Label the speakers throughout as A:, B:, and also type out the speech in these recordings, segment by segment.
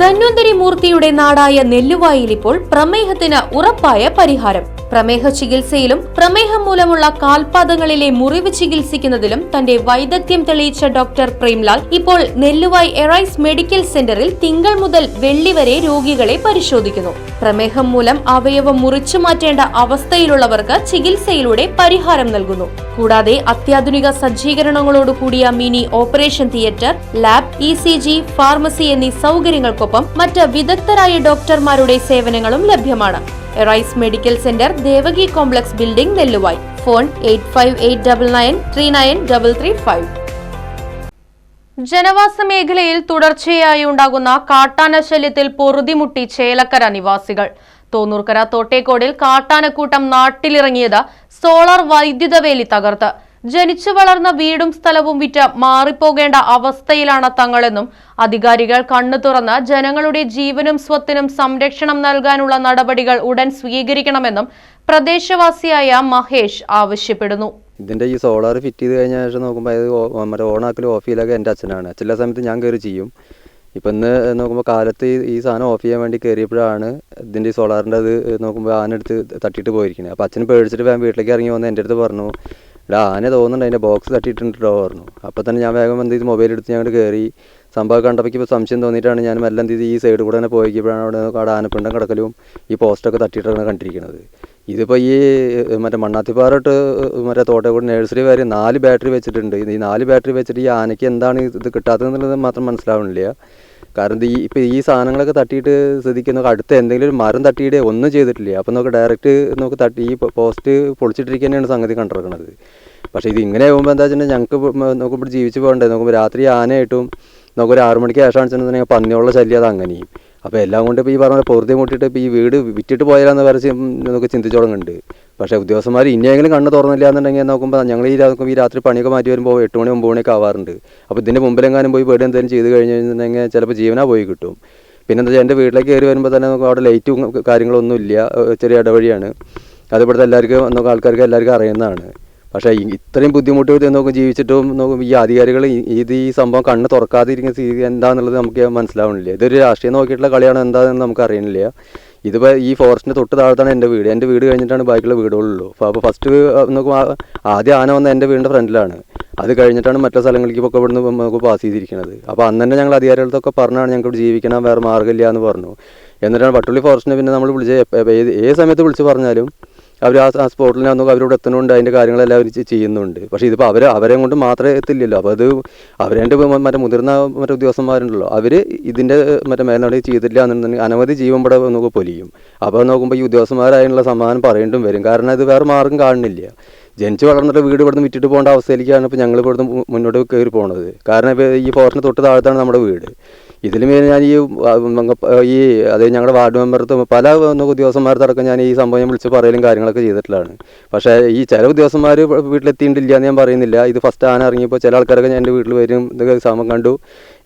A: ധന്വന്തരി മൂർത്തിയുടെ നാടായ നെല്ലുവായിൽ ഇപ്പോൾ പ്രമേഹത്തിന് ഉറപ്പായ പരിഹാരം. പ്രമേഹ ചികിത്സയിലും പ്രമേഹം മൂലമുള്ള കാൽപാദങ്ങളിലെ മുറിവ് ചികിത്സിക്കുന്നതിലും തന്റെ വൈദഗ്ധ്യം തെളിയിച്ച ഡോക്ടർ പ്രേംലാൽ ഇപ്പോൾ നെല്ലുവായി എറൈസ് മെഡിക്കൽ സെന്ററിൽ തിങ്കൾ മുതൽ വെള്ളി വരെ രോഗികളെ പരിശോധിക്കുന്നു. പ്രമേഹം മൂലം അവയവം മുറിച്ചു മാറ്റേണ്ട അവസ്ഥയിലുള്ളവർക്ക് ചികിത്സയിലൂടെ പരിഹാരം നൽകുന്നു. കൂടാതെ അത്യാധുനിക സജ്ജീകരണങ്ങളോടുകൂടിയ mini operation theatre lab E C G pharmacy എന്നീ സൗകര്യങ്ങൾക്കൊപ്പം മറ്റ് വിദഗ്ധരായ ഡോക്ടർമാരുടെ സേവനങ്ങളും ലഭ്യമാണ്. Arise medical centre Devaki complex building Nelluvai. Phone eight five eight double nine three nine double three five. ജനവാസ മേഖലയിൽ തുടർച്ചയായി ഉണ്ടാകുന്ന കാട്ടാന ശല്യത്തിൽ പൊറുതിമുട്ടി ചേലക്കര നിവാസികൾ. തോന്നൂർക്കര തോട്ടേക്കോടിൽ കാട്ടാനക്കൂട്ടം നാട്ടിലിറങ്ങിയത് സോളാർ വൈദ്യുത വേലി തകർത്ത്. ജനിച്ചു വളർന്ന വീടും സ്ഥലവും വിറ്റ് മാറിപ്പോകേണ്ട അവസ്ഥയിലാണ് തങ്ങളെന്നും അധികാരികൾ കണ്ണു തുറന്ന് ജനങ്ങളുടെ ജീവനും സ്വത്തിനും സംരക്ഷണം നൽകാനുള്ള നടപടികൾ ഉടൻ സ്വീകരിക്കണമെന്നും പ്രദേശവാസിയായ മഹേഷ് ആവശ്യപ്പെടുന്നു.
B: ഇതിന്റെ ഈ സോളാർ ഫിറ്റ് ചെയ്ത് കഴിഞ്ഞ ശേഷം നോക്കുമ്പോൾ അത് ഓഫീലൊക്കെ എന്റെ അച്ഛനാണ്. ചില സമയത്ത് ഞാൻ കയറി ചെയ്യും. ഇപ്പം ഇന്ന് നോക്കുമ്പോൾ കാലത്ത് ഈ- സാധനം ഓഫ് ചെയ്യാൻ വേണ്ടി കയറിയപ്പോഴാണ് ഇതിന്റെ ഈ സോളാറിന്റെ അത് നോക്കുമ്പോൾ ആന എടുത്ത് തട്ടിയിട്ട് പോയിരിക്കുന്നത് അപ്പോൾ അച്ഛൻ പേടിച്ചിട്ട് വേഗം വീട്ടിലേക്ക് ഇറങ്ങി വന്ന് എന്റെ അടുത്ത് പറഞ്ഞു എടാ ആന തോന്നുന്നുണ്ട് അതിന്റെ ബോക്സ് തട്ടിയിട്ടുണ്ടോ പറഞ്ഞു. അപ്പോൾ തന്നെ ഞാൻ വേഗം എന്ത് ചെയ്ത് മൊബൈൽ എടുത്ത് ഞങ്ങൾ കയറി സംഭവം കണ്ടപ്പോൾ ഇപ്പോൾ സംശയം തോന്നിയിട്ടാണ് ഞാൻ മെല്ലെ എന്ത് ഈ സൈഡ് കൂടെ തന്നെ പോയിക്കുമ്പോഴാണ് അവിടെ ആനപ്പിണ്ടം കിടക്കലും ഈ പോസ്റ്റൊക്കെ തട്ടിയിട്ടാണ് കണ്ടിരിക്കുന്നത് ഇതിപ്പോൾ ഈ മറ്റേ മണ്ണാത്തിപ്പാറോട്ട് മറ്റേ തോട്ടക്കൂടി നഴ്സറി വരെ നാല് ബാറ്ററി വെച്ചിട്ടുണ്ട്. ഈ നാല് ബാറ്ററി വെച്ചിട്ട് ഈ ആനയ്ക്ക് എന്താണ് ഇത് കിട്ടാത്തതെന്നുള്ളത് മാത്രം മനസ്സിലാവണില്ല. കാരണം ഈ ഇപ്പോൾ ഈ സാധനങ്ങളൊക്കെ തട്ടിയിട്ട് ശ്രദ്ധിക്കുന്ന അടുത്ത് എന്തെങ്കിലും ഒരു മരം തട്ടിയിട്ട് ഒന്നും ചെയ്തിട്ടില്ല. അപ്പോൾ നമുക്ക് ഡയറക്റ്റ് നമുക്ക് തട്ടി ഈ പോസ്റ്റ് പൊളിച്ചിട്ടിരിക്കുന്നതാണ് സംഗതി കണ്ടിറക്കുന്നത് പക്ഷേ ഇത് ഇങ്ങനെ ആകുമ്പോൾ എന്താ വെച്ചിട്ടുണ്ടെങ്കിൽ ഞങ്ങൾക്ക് ഇവിടെ ജീവിച്ച് പോകണ്ടേ? നോക്കുമ്പോൾ രാത്രി ആനയായിട്ടും നമുക്കൊരു ആറു മണിക്ക് ശേഷം വെച്ചിട്ടുണ്ടെങ്കിൽ പന്നിയുള്ള ശല്യം അത് അങ്ങനെയും. അപ്പോൾ എല്ലാം കൊണ്ട് ഇപ്പോൾ ഈ പറഞ്ഞ പോലെ പ്രകൃതി മുട്ടിയിട്ട് ഇപ്പോൾ ഈ വീട് വിറ്റിട്ട് പോയാലെന്ന് വരച്ച് നമുക്ക് ചിന്തിച്ചു തുടങ്ങുന്നുണ്ട് പക്ഷേ ഉദ്യോഗസ്ഥന്മാർ ഇനിയെങ്കിലും കണ്ണ് തുറന്നില്ല എന്നുണ്ടെങ്കിൽ നോക്കുമ്പോൾ ഞങ്ങൾ ഈ നോക്കുമ്പോൾ ഈ രാത്രി പണിയൊക്കെ മാറ്റി വരുമ്പോൾ എട്ട് മണി ഒമ്പത് മണിയൊക്കെ ആവാറുണ്ട്. അപ്പോൾ ഇതിന്റെ മുമ്പിലെങ്ങാനും പോയി പേടി എന്തെങ്കിലും ചെയ്ത് കഴിഞ്ഞ് കഴിഞ്ഞിട്ടുണ്ടെങ്കിൽ ചിലപ്പോൾ ജീവനാ പോയി കിട്ടും. പിന്നെന്താ വെച്ചാൽ എന്റെ വീട്ടിലേക്ക് കയറി വരുമ്പോൾ തന്നെ നമുക്ക് അവിടെ ലൈറ്റും കാര്യങ്ങളൊന്നും ഇല്ല ചെറിയ ഇടവഴിയാണ്. അതിപ്പോഴത്തെ എല്ലാവർക്കും നമുക്ക് ആൾക്കാർക്ക് എല്ലാവർക്കും അറിയുന്നതാണ്. പക്ഷേ ഇത്രയും ബുദ്ധിമുട്ട് നോക്കും ജീവിച്ചിട്ടും നോക്കും ഈ അധികാരികൾ ഇത് ഈ സംഭവം കണ്ണ് തുറക്കാതിരിക്കുന്ന സ്ഥിതി എന്താണെന്നുള്ളത് നമുക്ക് മനസ്സിലാവണില്ല. ഇതൊരു രാഷ്ട്രീയം നോക്കിയിട്ടുള്ള കളിയാണ് എന്താണെന്ന് നമുക്ക് അറിയണില്ല. ഇതിപ്പോൾ ഈ ഫോറസ്റ്റിന്റെ തൊട്ട് താഴത്താണ് എന്റെ വീട്. എന്റെ വീട് കഴിഞ്ഞിട്ടാണ് ബാക്കിയുള്ള വീടുകളുള്ളൂ. അപ്പോൾ ഫസ്റ്റ് നമുക്ക് ആദ്യം ആന വന്ന എന്റെ വീടിന്റെ ഫ്രണ്ടിലാണ്. അത് കഴിഞ്ഞിട്ടാണ് മറ്റു സ്ഥലങ്ങളിലേക്ക് ഒക്കെ ഇവിടുന്ന് നമുക്ക് പാസ് ചെയ്തിരിക്കുന്നത് അപ്പോൾ അന്ന് തന്നെ ഞങ്ങൾ അധികാരികളത്തൊക്കെ പറഞ്ഞാണ് ഞങ്ങൾക്ക് ഇവിടെ ജീവിക്കണം വേറെ മാർഗമില്ല എന്ന് പറഞ്ഞു. എന്നിട്ടാണ് വട്ടുള്ളി ഫോറസ്റ്റിനെ പിന്നെ നമ്മൾ വിളിച്ച് ഏത് ഏത് സമയത്ത് വിളിച്ച് പറഞ്ഞാലും അവർ ആ സ്പോട്ടിൽ നമുക്ക് അവരോട് എത്തുന്നുണ്ട് അതിന്റെ കാര്യങ്ങളെല്ലാം അവർ ചെയ്യുന്നുണ്ട്. പക്ഷേ ഇതിപ്പോൾ അവർ അവരെ കൊണ്ട് മാത്രമേ എത്തില്ലല്ലോ. അപ്പോൾ അത് അവരെ മറ്റേ മുതിർന്ന മറ്റേ ഉദ്യോഗസ്ഥന്മാരുണ്ടല്ലോ. അവർ ഇതിന്റെ മറ്റേ മേൽനടപടി ചെയ്തില്ല എന്നുണ്ടെങ്കിൽ അനവധി ജീവൻ ഇവിടെ നമുക്ക് പൊലിയും. അപ്പോൾ നോക്കുമ്പോൾ ഈ ഉദ്യോഗസ്ഥന്മാരായുള്ള സമ്മാനം പറയേണ്ടും വരും. കാരണം ഇത് വേറെ മാർഗം കാണുന്നില്ല. ജനിച്ച് വളർന്നിട്ട് വീട് ഇവിടുന്ന് വിറ്റിട്ട് പോകേണ്ട അവസ്ഥയിലേക്കാണ് ഇപ്പോൾ ഞങ്ങൾ ഇവിടുന്ന് മുന്നോട്ട് കയറി പോണത്. കാരണം ഇപ്പോൾ ഈ ഫോറസ്റ്റിന് തൊട്ട് താഴത്താണ് നമ്മുടെ വീട്. ഇതിൽ മേലെ ഞാൻ ഈ ഈ അതായത് ഞങ്ങളുടെ വാർഡ് മെമ്പർത്തും പല ഉദ്യോഗസ്ഥന്മാർത്തടക്കം ഞാൻ ഈ സംഭവം ഞാൻ വിളിച്ച് പറയലും കാര്യങ്ങളൊക്കെ ചെയ്തിട്ടുള്ളതാണ്. പക്ഷേ ഈ ചില ഉദ്യോഗസ്ഥന്മാർ വീട്ടിലെത്തിയിട്ടില്ല എന്ന് ഞാൻ പറയുന്നില്ല. ഇത് ഫസ്റ്റ് ആന ഇറങ്ങിയപ്പോൾ ചില ആൾക്കാരൊക്കെ ഞാൻ എന്റെ വീട്ടിൽ വരും ഇതൊക്കെ സമയം കണ്ടു.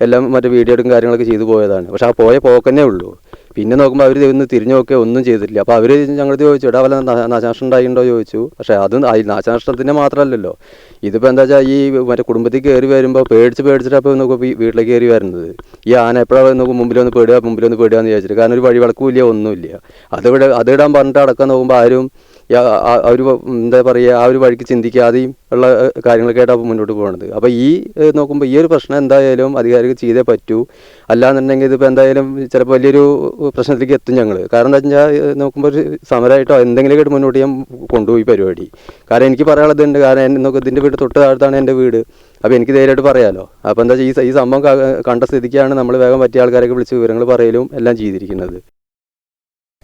B: എല്ലാം മറ്റേ വീഡിയോ എടുക്കും കാര്യങ്ങളൊക്കെ ചെയ്തു പോയതാണ്. പക്ഷേ ആ പോയ പോക്കന്നെ ഉള്ളൂ. പിന്നെ നോക്കുമ്പോൾ അവർ ഒന്ന് തിരിഞ്ഞു നോക്കുക ഒന്നും ചെയ്തിട്ടില്ല. അപ്പോൾ അവർ ഞങ്ങളത് ചോദിച്ചു ഇടാ വല്ല നാശനഷ്ടം ഉണ്ടായിട്ടുണ്ടോ? ചോദിച്ചു. പക്ഷേ അത് നാശനഷ്ടത്തിന്റെ മാത്രമല്ലല്ലോ. ഇതിപ്പോൾ എന്താ വെച്ചാൽ ഈ മറ്റേ കുടുംബത്തിൽ കയറി വരുമ്പോൾ പേടിച്ച് പേടിച്ചിട്ട് അപ്പോൾ നോക്കുമ്പോൾ വീട്ടിലേക്ക് കയറി വരുന്നത്. ഈ ആന എപ്പോഴാണ് നോക്കും മുമ്പിൽ ഒന്ന് പേടുക മുമ്പിൽ ഒന്ന് പേടുക എന്ന് വിചാരിച്ചിട്ട്. കാരണം ഒരു വഴി വിളക്കുമില്ല ഒന്നുമില്ല. അതിവിടെ അതിടാൻ പറഞ്ഞിട്ട് അടക്കം നോക്കുമ്പോൾ ആരും ഒരു എന്താ പറയുക ആ ഒരു വഴിക്ക് ചിന്തിക്കാതെയും ഉള്ള കാര്യങ്ങളൊക്കെ ആയിട്ടാണ് മുന്നോട്ട് പോകുന്നത് അപ്പോൾ ഈ നോക്കുമ്പോൾ ഈ ഒരു പ്രശ്നം എന്തായാലും അധികാരികൾ ചെയ്തേ പറ്റൂ. അല്ലാന്നുണ്ടെങ്കിൽ ഇതിപ്പോൾ എന്തായാലും ചിലപ്പോൾ വലിയൊരു പ്രശ്നത്തിലേക്ക് എത്തും ഞങ്ങൾ കാരണം എന്താ വെച്ചാൽ നോക്കുമ്പോൾ ഒരു സമരമായിട്ടോ എന്തെങ്കിലുമൊക്കെ മുന്നോട്ട് ഞാൻ കൊണ്ടുപോയി പരിപാടി. കാരണം എനിക്ക് പറയാനുള്ളതുണ്ട്. കാരണം എന്നെ നോക്ക് ഇതിന്റെ വീട് തൊട്ട് താഴത്താണ് എന്റെ വീട്. അപ്പോൾ എനിക്ക് ധൈര്യമായിട്ട് പറയാമല്ലോ അപ്പോൾ എന്താ വെച്ചാൽ ഈ സംഭവം കണ്ട സ്ഥിതിക്കാണ് നമ്മൾ വേഗം പറ്റിയ ആൾക്കാരൊക്കെ വിളിച്ച് വിവരങ്ങൾ പറയലും എല്ലാം ചെയ്തിരിക്കുന്നത്.